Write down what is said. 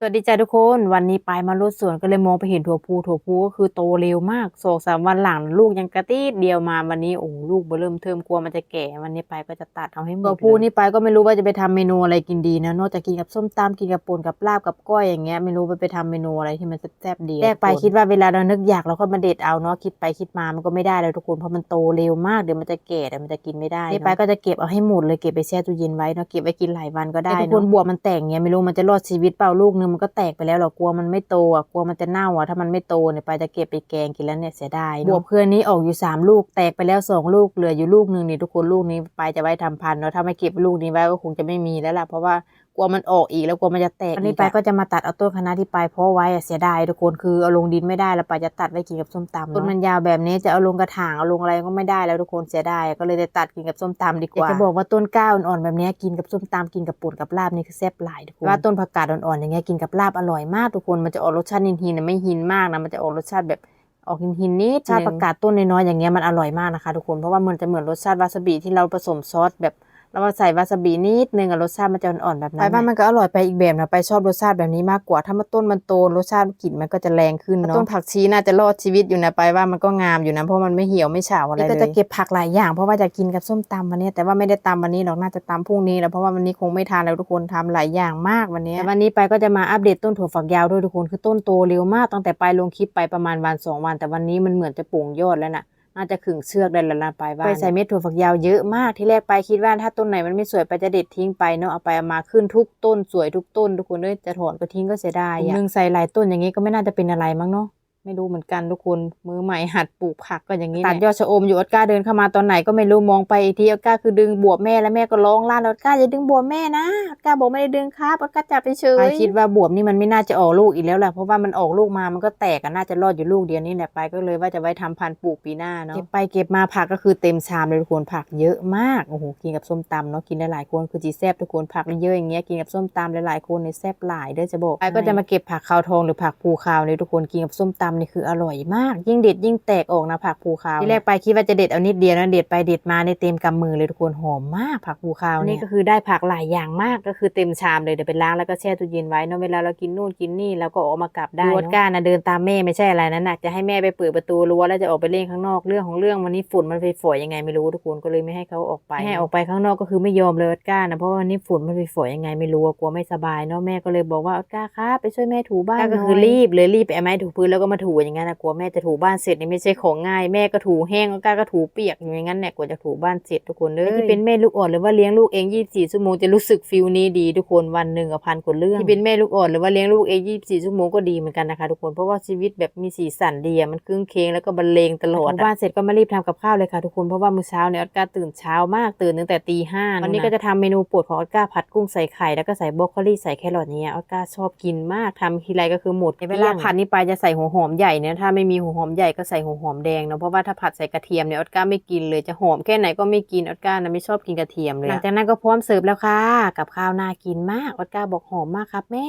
สวัสดีจ้าทุกคนวันนี้ไปมาลดสวนก็เลยมองไปเห็นถั่วพูถั่วพูก็คือโตเร็วมากสองสามวันหลังลูกยังกระตีดเดียวมาวันนี้โอ้โหลูกเบอเริ่มเทิมกลัวมันจะแก่วันนี้ไปก็จะตัดเอาให้หมดถั่วพูนี่ไปก็ไม่รู้ว่าจะไปทำเมนูอะไรกินดีนะนอกจากกินกับส้มตำกินกับป่นกับลาบกับก้อยอย่างเงี้ยไม่รู้ว่าไปทำเมนูอะไรที่มันแซ่บๆดีแรกไปคิดว่าเวลาเรานึกอยากเราก็มาเด็ดเอาเนาะคิดไปคิดมามันก็ไม่ได้เลยทุกคนเพราะมันโตเร็วมากเดี๋ยวมันจะแก่เดี๋ยวมันจะกินไม่ได้นี่ไปก็จะเก็บเอาให้หมดเลยเก็บไปแช่ตู้เย็นไว้เนาะเก็บไว้กินหลายวันก็ได้ทุกคนบวบมันแตกเงี้ยไม่รู้มันจะรอดชีวิตเปล่าลูกนึงมันก็แตกไปแล้วเรากลัวมันไม่โตอะกลัวมันจะเน่าอะถ้ามันไม่โตเนี่ยไปจะเก็บไปแกงกินแล้วเนี่ยเสียดายบวบเพื่อนนี้ออกอยู่สามลูกแตกไปแล้วสองลูกเหลืออยู่ลูกหนึ่งนี่ทุกคนลูกนี้ไปจะไว้ทำพันธุ์เนาะถ้าไม่เก็บลูกนี้ไว้ก็คงจะไม่มีแล้วล่ะเพราะว่า กลัวมันออกอีกแล้วกลัวมันจะแตกอันนี้ไปก็จะมาตัดเอาต้นคะน้าที่ไปเพาะไว้อะเสียดายทุกคนคือเอาลงดินไม่ได้แล้วไปจะตัดไว้กินกับส้มตำต้นมันยาวแบบนี้จะเอาลงกระถางเอาลงอะไรก็ไม่ได้แล้วทุกคนเสียดายก็เลยจะตัดกินกับส้มตำดีกว่าจะบอกว่าต้นกล้าอ่อนๆแบบนี้กินกับส้มตำกินกับป่นกับลาบนี่คือแซ่บหลายทุกคนว่าต้นผักกาดอ่อนๆอย่างเงี้ยกินกับลาบอร่อยมากทุกคนมันจะออกรสชาติหินๆนะไม่หินมากนะมันจะออกรสชาติแบบออกหินหินๆนิดชาติผักกาดต้นน้อยๆอย่างเงี้ยมันอร่อยมากนะคะ ทุกคนเพราะว่ามันจะเหมือนรสชาติวาซาบิที่เราผสมซอสแบบ เรามาใส่วาซาบินิดนึงอะรสชาติมันจะอ่อนๆแบบนั้นไปว่ามันก็อร่อยไปอีกแบบนะไปชอบรสชาติแบบนี้มากกว่า ถ้ามันต้นมันโตรสชาติกลิ่นมันก็จะแรงขึ้นเนาะต้นผักชีน่าจะรอดชีวิตอยู่นะไปว่ามันก็งามอยู่นะเพราะมันไม่เหี่ยวไม่เฉาอะไรเลยก็จะเก็บผักหลายอย่างเพราะว่าจะกินกับส้มตำวันนี้แต่ว่าไม่ได้ตำวันนี้หรอกน่าจะตำพรุ่งนี้แล้วเพราะว่าวันนี้คงไม่ทานแล้วทุกคนทำหลายอย่างมากวันนี้วันนี้ไปก็จะมาอัปเดตต้นถั่วฝักยาวด้วยทุกคนคือต้นโตเร็วมากตั้งแต่ไปลงคลิปไปประมาณวันสองวัน แต่วันนี้มันเหมือนจะโป่งยอดแล้วนะ น่าจะขึงเชือกได้แล้วนะไปว่าไปใส่เม็ดถั่วฝักยาวเยอะมากที่แรกไปคิดว่าถ้าต้นไหนมันไม่สวยไปจะเด็ดทิ้งไปเนาะเอาไปเอามาขึ้นทุกต้นสวยทุกต้นทุกคนเลยจะถอนก็ทิ้งก็เสียดายหนึ่งใส่หลายต้นอย่างนี้ก็ไม่น่าจะเป็นอะไรมั้งเนาะ ไม่รู้เหมือนกันทุกคนมือใหม่หัดปลูกผักก็อย่างนี้ตัดยอดชะอมอยู่อดก้าเดินเข้ามาตอนไหนก็ไม่รู้มองไปอีกทีอดก้าคือดึงบวบแม่แล้วแม่ก็ร้องลั่นอดก้าอย่าดึงบวบแม่นะอดก้าบอกไม่ได้ดึงครับอดก้าจับไปเฉยไปคิดว่าบวบนี่มันไม่น่าจะออกลูกอีกแล้วแหละเพราะว่ามันออกลูกมามันก็แตกอะน่าจะรอดอยู่ลูกเดียวนี่แหละไปก็เลยว่าจะไว้ทำพันธุ์ปลูกปีหน้าเนาะเก็บไปเก็บมาผักก็คือเต็มชามเลยทุกคนผักเยอะมากโอ้โหกินกับส้มตำเนาะกินได้หลายคนคือจีแซบทุกคนผักเยอะอย่างเงี้ยกินกับส้มตำหลายๆคนในแซบหลายเด้อจะบอกไปก็จะมาเก็บผักขาวทองหรือผักภูคาวเลยทุกคนกินกับส้มตำนี่คืออร่อยมาก ยิ่งเด็ดยิ่งแตกออกนะผักภูคาวที่แรกไปคิดว่าจะเด็ดเอานิดเดียวนะเด็ดไปเด็ดมาในเต็มกำมือเลยทุกคนหอมมากผักภูคาวนี่ก็คือได้ผักหลายอย่างมากก็คือเต็มชามเลยเดี๋ยวไปล้างแล้วก็แช่ตู้เย็นไว้เนาะเวลาเรากินนู่นกินนี่เราก็ออกมากลับได้รถก้านะเดินตามแม่ไม่ใช่อะไรนะหนักจะให้แม่ไปเปิดประตูรั้วแล้วจะออกไปเล่นข้างนอกเรื่องของเรื่องวันนี้ฝุ่นมันไปฝอยยังไงไม่รู้ทุกคนก็เลยไม่ให้เขาออกไปให้ออกไปข้างนอกก็คือไม่ยอมเลยอดก้านะเพราะว่าวันนี้ฝุ่นมันไปฝอยยังไงไม่รู้กลัวไม่สบายเนาะแม่ก็เลยบอกว่าอดก้าครับไปช่วยแม่ถูบ้านก็คือรีบเลยรีบไปเอาไม้ถูพื้นแล้วก็มาถูอย่างนั้นนะกลัวแม่จะถูบ้านเสร็จนี่ไม่ใช่ของง่ายแม่ก็ถูแห้งก้าก็ถูเปียกอย่างนั้นเนี่ยกว่าจะถูบ้านเสร็จทุกคนเลยที่เป็นแม่ลูกอ่อนหรือว่าเลี้ยงลูกเอง24ชั่วโมงจะรู้สึกฟิลนี้ดีทุกคนวันหนึ่งกับพันกว่าเรื่องที่เป็นแม่ลูกอ่อนหรือว่าเลี้ยงลูกเอง24ชั่วโมงก็ดีเหมือนกันนะคะทุกคนเพราะว่าชีวิตแบบมีสีสันดีอะมันครึ่งเคงแล้วก็บรรเลงตลอดบ้านเสร็จก็มารีบทำกับข้าวเลยค่ะทุกคนเพราะว่ามื้อเช้าเนี่ยออสการ์ตื่นเช้ามากตื่นตั้งแต่ตีห้าวันนี้ก็จะทำเมนูโปรดของออสการ์ผัดกุ้งใส่ไข่แล้วก็ใส่บรอกโคลีใส่แครอทเนี่ยออสการ์ชอบกินมากทำทีไรก็คือหมดเวลาผัดนี่ไปจะใส่หัวหอมใหญ่เนี่ยถ้าไม่มีหัวหอมใหญ่ก็ใส่หัวหอมแดงเนาะเพราะว่าถ้าผัดใส่กระเทียมเนี่ยออดก้าไม่กินเลยจะหอมแค่ไหนก็ไม่กินออดก้านะไม่ชอบกินกระเทียมเลยหลังจากนั้นก็พร้อมเสิร์ฟแล้วค่ะ กับข้าวน่ากินมากออดก้าบอกหอมมากครับแม่